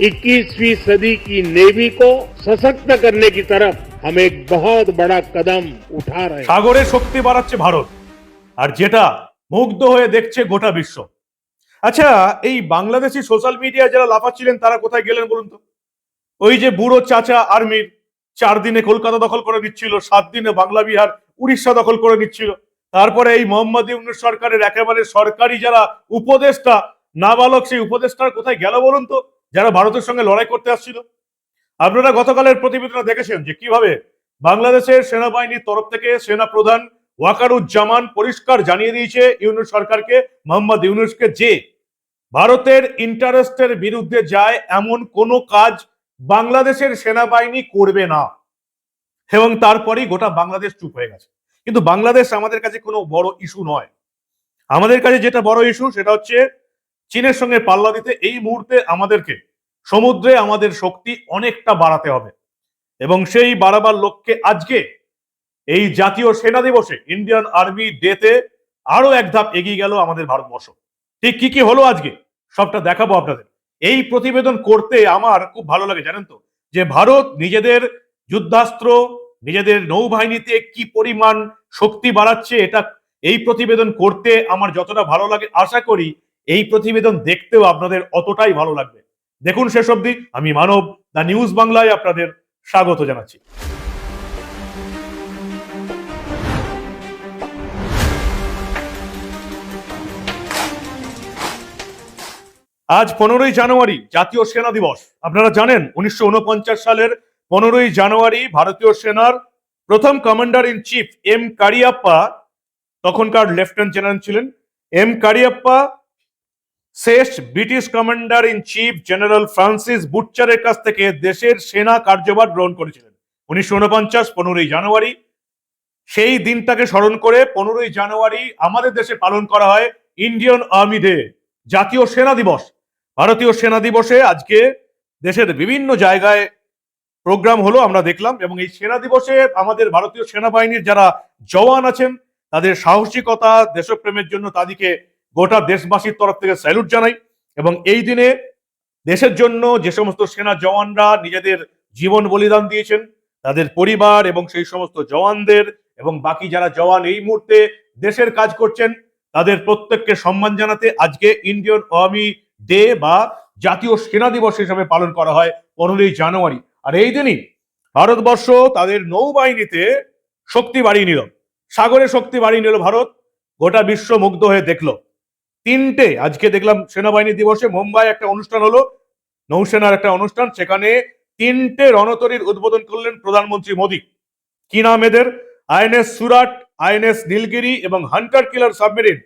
21वीं सदी की नेवी को सशक्त करने की तरफ हम एक बहुत बड़ा कदम उठा रहे हैं সাগরে শক্তি বাড়াচ্ছে ভারত আর যেটা মুগ্ধ হয়ে দেখছে গোটা বিশ্ব আচ্ছা এই বাংলাদেশি সোশ্যাল মিডিয়া যারা লাফাচ্ছিলেন তারা কোথায় গেলেন বলুন তো ওই যে বুড়ো চাচা আর্মির চার দিনে কলকাতা দখল করে নিচ্ছিল সাত দিনে বাংলা বিহার উড়িষ্যা দখল করে নিচ্ছিল তারপরে এই মোহাম্মদ ইউনুস সরকারের একেবারে সরকারি যারা উপদেষ্টা নাবালক সেই উপদেষ্টার কোথায় গেল বলুন তো যারা ভারতের সঙ্গে লড়াই করতে আসছিল। আপনারা গতকালের প্রতিবেদনে দেখেছেন যে কীভাবে বাংলাদেশের সেনাবাহিনীর তরফ থেকে সেনা প্রধান ওয়াকারুজ্জামান পরিষ্কার জানিয়ে দিয়েছে ইউনুস সরকারকে, মোহাম্মদ ইউনুসকে যে ভারতের ইন্টারেস্টের বিরুদ্ধে যায় এমন কোনো কাজ বাংলাদেশের সেনাবাহিনী করবে না। এবং তারপরেই গোটা বাংলাদেশ চুপ হয়ে গেছে। কিন্তু বাংলাদেশ আমাদের কাছে কোনো বড় ইস্যু নয়। আমাদের কাছে যেটা বড় ইস্যু সেটা হচ্ছে চীনের সঙ্গে পাল্লা দিতে এই মুহূর্তে আমাদেরকে সমুদ্রে আমাদের শক্তি অনেকটা বাড়াতে হবে। এবং সেই বাড়াবার লক্ষ্যে আজকে এই জাতীয় সেনা দিবসে ইন্ডিয়ান আর্মি ডেতে আরও এক ধাপ এগিয়ে গেল আমাদের ভারতবর্ষ। ঠিক কি কি হলো আজকে? সবটা দেখাবো আপনাদের। এই প্রতিবেদন করতে আমার খুব ভালো লাগে, জানেন তো? যে ভারত নিজেদের যুদ্ধাস্ত্র, নিজেদের নৌবাহিনীতে কি পরিমাণ শক্তি বাড়াচ্ছে, এটা এই প্রতিবেদন করতে আমার যতটা ভালো লাগে আশা করি এই প্রতিবেদন দেখতেও আপনাদের অতটাই ভালো লাগবে। দেখুন শেষ অবধি, আমি মানব, দ্য নিউজ বাংলায় আপনাদের স্বাগত জানাচ্ছি। আজ পনেরোই জানুয়ারি, জাতীয় সেনা দিবস। আপনারা জানেন, উনিশশো ঊনপঞ্চাশ সালের পনেরোই জানুয়ারি ভারতীয় সেনার প্রথম commander in chief M Cariappa, তখনকার লেফটেন্যান্ট জেনারেল ছিলেন, এম কারিয়াপ্পা শেষ British commander in chief general Francis বুটচারের কাছ থেকে দেশের সেনা কার্যভার গ্রহণ করেছিলেন। উনিশশো উনপঞ্চাশ, পনেরোই জানুয়ারি। সেই দিনটাকে স্মরণ করে পনেরোই জানুয়ারি আমাদের দেশে পালন করা হয় ইন্ডিয়ান আর্মি ডে, জাতীয় সেনা দিবস। ভারতীয় সেনা দিবসে আজকে দেশের বিভিন্ন জায়গায় প্রোগ্রাম হলো আমরা দেখলাম এবং এই সেনা দিবসে আমাদের ভারতীয় সেনাবাহিনীর যারা জওয়ান আছেন, তাদের সাহসিকতা, দেশপ্রেমের জন্য তাদেরকে গোটা দেশবাসীর তরফ থেকে স্যালুট জানাই এবং এই দিনে দেশের জন্য যে সমস্ত সেনা জওয়ানরা নিজেদের জীবন বলিদান দিয়েছেন, তাদের পরিবার এবং সেই সমস্ত জওয়ানদের এবং বাকি যারা জওয়ান এই মুহূর্তে দেশের কাজ করছেন, তাদের প্রত্যেককে সম্মান জানাতে আজকে ইন্ডিয়ান আর্মি ডে বা জাতীয় সেনা দিবস হিসাবে পালন করা হয় পনেরোই জানুয়ারি। আর এই দিনই ভারতবর্ষ তাদের নৌবাহিনীতে শক্তি বাড়িয়ে নিল। সাগরে শক্তি বাড়িয়ে নিল ভারত। গোটা বিশ্ব মুগ্ধ হয়ে দেখল। তিনটে, আজকে দেখলাম সেনাবাহিনী দিবসে মুম্বাই একটা অনুষ্ঠান হলো, নৌসেনার একটা অনুষ্ঠান, সেখানে তিনটে রণতরীর উদ্বোধন করলেন প্রধানমন্ত্রী মোদী। কি নাম এদের? আইএনএস সুরাট, আইএনএস নীলগিরি এবং হান্টার কিলার সাবমেরিন,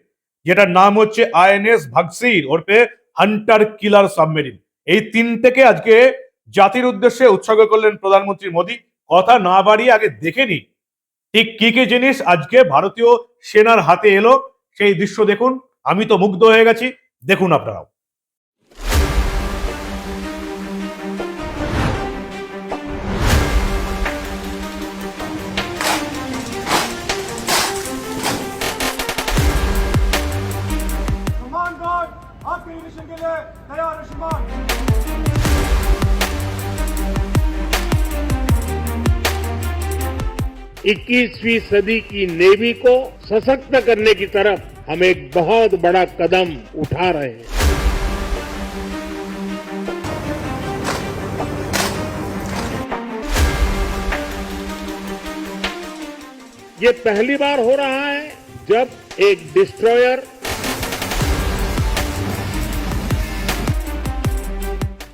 যেটার নাম হচ্ছে আইএনএস ভাগসির ওরপে হান্টার কিলার সাবমেরিন। এই তিনটেকে আজকে জাতির উদ্দেশ্যে উৎসর্গ করলেন প্রধানমন্ত্রী মোদী। কথা না বাড়িয়ে আগে দেখে নি ঠিক কি কি জিনিস আজকে ভারতীয় সেনার হাতে এলো, সেই দৃশ্য দেখুন। আমি তো মুগ্ধ হয়ে গেছি। দেখুন আপনারাও। 21वीं सदी की नेवी को सशक्त करने की तरफ़ हम एक बहुत बड़ा कदम उठा रहे हैं। ये पहली बार हो रहा है जब एक डिस्ट्रॉयर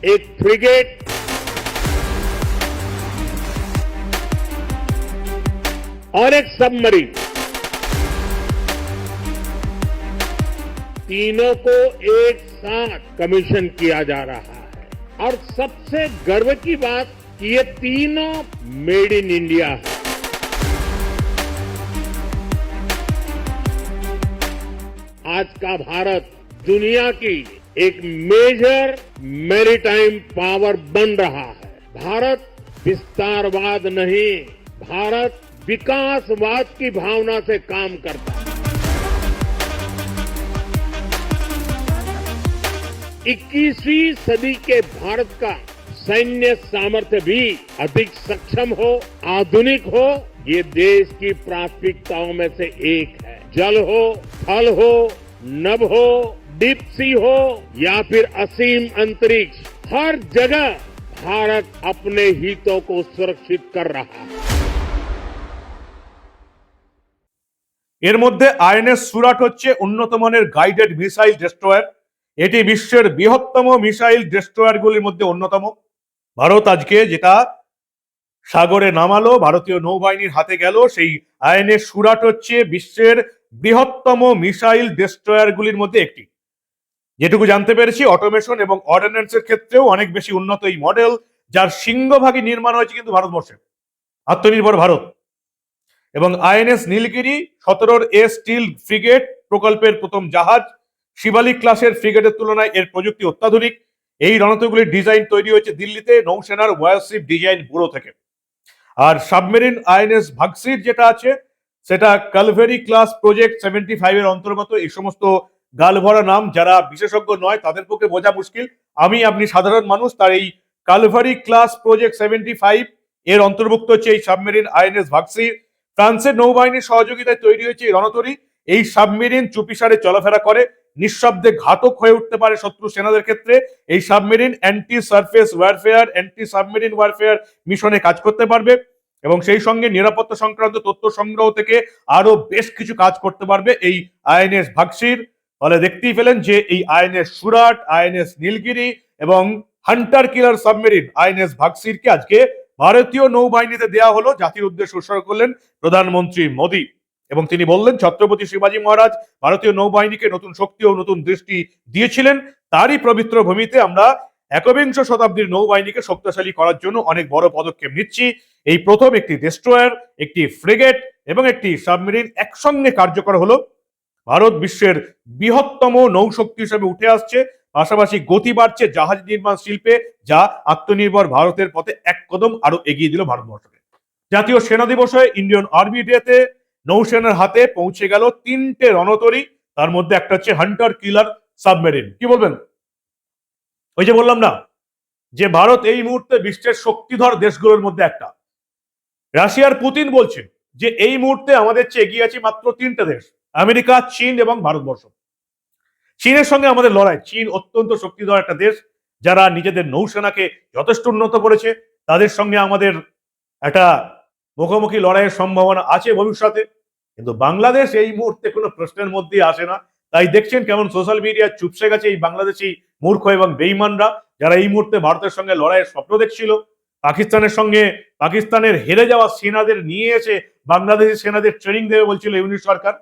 एक फ्रिगेट और एक सबमरीन तीनों को एक साथ कमीशन किया जा रहा है। और सबसे गर्व की बात कि ये तीनों मेड इन इंडिया है। आज का भारत दुनिया की एक मेजर मैरीटाइम पावर बन रहा है। भारत विस्तारवाद नहीं, भारत विकासवाद की भावना से काम करता है। 21वीं सदी के भारत का सैन्य सामर्थ्य भी अधिक सक्षम हो, आधुनिक हो, ये देश की प्राथमिकताओं में से एक है। जल हो थल हो, नभ हो डीप सी हो, या फिर असीम अंतरिक्ष, हर जगह भारत अपने हितों को सुरक्षित कर रहा है। এর মধ্যে আইএনএস সুরাট হচ্ছে উন্নত মানের গাইডেড মিসাইল ডেস্ট্রয়ার এটি বিশ্বের বৃহত্তম মিসাইল ডেস্ট্রয়ারগুলির মধ্যে অন্যতম। ভারত আজকে যেটা সাগরে নামালো, ভারতীয় নৌবাহিনীর হাতে গেল, সেই আইএনএস সুরাট হচ্ছে বিশ্বের বৃহত্তম মিসাইল ডেস্ট্রয়ারগুলির মধ্যে একটি। যেটুকু জানতে পেরেছি অটোমেশন এবং অর্ডিন্যান্সের ক্ষেত্রেও অনেক বেশি উন্নত এই মডেল যার সিংহভাগই নির্মাণ হয়েছে কিন্তু ভারতবর্ষে। আত্মনির্ভর ভারত। এবং আইএনএস নীলগিরি, সতেরোর এ স্টিল ফ্রিগেট প্রকল্পের প্রথম জাহাজ, শিবালিক ক্লাসের ফ্রিগেটের তুলনায় এর প্রযুক্তি অত্যাধুনিক। এই রণতগুলির ডিজাইন তৈরি হয়েছে দিল্লিতে নৌসেনার ওয়ারশিপ ডিজাইন ব্যুরো থেকে। আর সাবমেরিন আইএনএস ভাগসির যেটা আছে, সেটা Kalvari class project seventy five এর অন্তর্গত এই সমস্ত গালভরা নাম, যারা বিশেষজ্ঞ নয়, তাদের পক্ষে বোঝা মুশকিল। আমি, আপনি সাধারণ মানুষ, তার এই Kalvari class project seventy five এর অন্তর্ভুক্ত হচ্ছে এই সাবমেরিন আইএনএস ভাগসির। ফ্রান্সের নৌবাহিনীর সহযোগিতায় তৈরি হয়েছে এই রণতরী। এই সাবমেরিন চুপিসারে চলাফেরা করে, নিঃশব্দে ঘাতক হয়ে উঠতে পারে শত্রু সেনাদের ক্ষেত্রে। এই submarine anti surface warfare anti submarine warfare মিশনে কাজ করতে পারবে এবং সেই সঙ্গে নিরাপত্তা সংক্রান্ত তথ্য সংগ্রহ থেকে আরও বেশ কিছু কাজ করতে পারবে এই আইএনএস ভাগসির ফলে দেখতেই পেলেন যে এই আইএনএস সুরাট, আইএনএস নীলগিরি এবং হান্টার কিলার সাবমেরিন আইএনএস ভাগসিরকে আজকে ভারতীয় নৌবাহিনীতে দেয়া হলো জাতির উদ্দেশ্যে উৎসর্গ করলেন প্রধানমন্ত্রী মোদী। এবং তিনি বললেন, ছত্রপতি শিবাজী মহারাজ ভারতীয় নৌবাহিনীকে নতুন শক্তি ও নতুন দৃষ্টি দিয়েছিলেন। তারই পবিত্র ভূমিতে আমরা একবিংশ শতাব্দীর নৌবাহিনীকে শক্তিশালী করার জন্য অনেক বড় পদক্ষেপ নিচ্ছি। এই প্রথম একটি ডেস্ট্রয়ার, একটি ফ্রিগেট এবং একটি সাবমেরিন একসঙ্গে কার্যকর হলো। ভারত বিশ্বের বৃহত্তম নৌশক্তি হিসেবে উঠে আসছে। পাশাপাশি গতি বাড়ছে জাহাজ নির্মাণ শিল্পে, যা আত্মনির্ভর ভারতের পথে এক কদম আরও এগিয়ে দিল ভারতবর্ষকে। জাতীয় সেনা দিবসে ইন্ডিয়ান আর্মি ডেতে নৌসেনার হাতে পৌঁছে গেল তিনটে রণতরী, তার মধ্যে একটা হচ্ছে হান্টার কিলার সাবমেরিন। কি বলবেন? ওই যে বললাম না, যে ভারত এই মুহূর্তে বিশ্বের শক্তিধর দেশগুলোর মধ্যে একটা। রাশিয়ার পুতিন বলছেন যে এই মুহূর্তে আমাদের চেয়ে এগিয়ে আছে মাত্র তিনটে দেশ, আমেরিকা, চীন এবং ভারতবর্ষ। চীনের সঙ্গে আমাদের লড়াই। চীন অত্যন্ত শক্তিধর একটা দেশ, যারা নিজেদের নৌসেনাকে যথেষ্ট উন্নত করেছে। তাদের সঙ্গে আমাদের একটা মুখোমুখি লড়াইয়ের সম্ভাবনা আছে ভবিষ্যতে। কিন্তু বাংলাদেশ এই মুহূর্তে কোনো প্রশ্নের মধ্যে আসে না। তাই দেখছেন কেমন সোশ্যাল মিডিয়া চুপসে গেছে এই বাংলাদেশি মূর্খ এবং বেইমানরা, যারা এই মুহূর্তে ভারতের সঙ্গে লড়াইয়ের স্বপ্ন দেখছিল। পাকিস্তানের সঙ্গে পাকিস্তানের হেরে যাওয়া সেনাদের নিয়ে এসে বাংলাদেশি সেনাদের ট্রেনিং দেবে বলছিল ইউনিশ সরকার।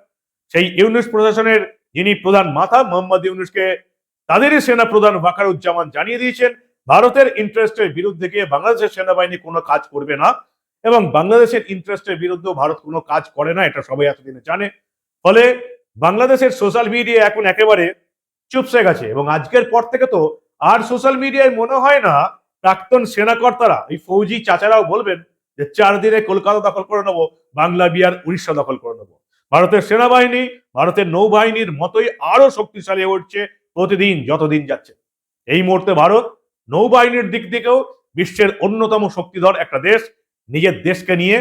সেই ইউনিশ প্রশাসনের যিনি প্রধান মাথা মোহাম্মদ ইউনুসকে তাদেরই সেনা প্রধান ওয়াকারুজ্জামান জানিয়ে দিয়েছেন, ভারতের ইন্টারেস্টের বিরুদ্ধে গিয়ে বাংলাদেশের সেনাবাহিনী কোনো কাজ করবে না এবং বাংলাদেশের ইন্টারেস্টের বিরুদ্ধেও ভারত কোনো কাজ করে না, এটা সবাই এতদিনে জানে। ফলে বাংলাদেশের সোশ্যাল মিডিয়া এখন একেবারে চুপসে গেছে এবং আজকের পর থেকে তো আর সোশ্যাল মিডিয়ায় মনে হয় না, প্রাক্তন সেনাকর্তারা, এই ফৌজি চাচারাও বলবেন যে চার দিনে কলকাতা দখল করে নেব, বাংলা বিহার উড়িষ্যা দখল করে নেব। ভারতের সেনাবাহিনী, ভারতের নৌবাহিনীর মতোই আরও শক্তিশালী উঠছে প্রতিদিন, যতদিন যাচ্ছে। এই মুহূর্তে ভারত নৌবাহিনীর দিক থেকেও বিশ্বের অন্যতম শক্তিধর একটা দেশ। নিজের দেশকে নিয়ে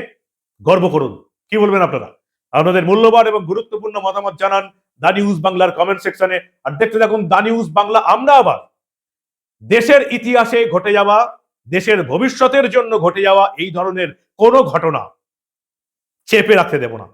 গর্ব করুন। কি বলবেন আপনারা? আপনাদের মূল্যবান এবং গুরুত্বপূর্ণ মতামত জানান দা নিউজ বাংলার কমেন্ট সেকশনে। আর দেখতে থাকুন দা নিউজ বাংলা, আমরা আবার দেশের ইতিহাসে ঘটে যাওয়া, দেশের ভবিষ্যতের জন্য ঘটে যাওয়া এই ধরনের কোনো ঘটনা চেপে রাখতে দেব না।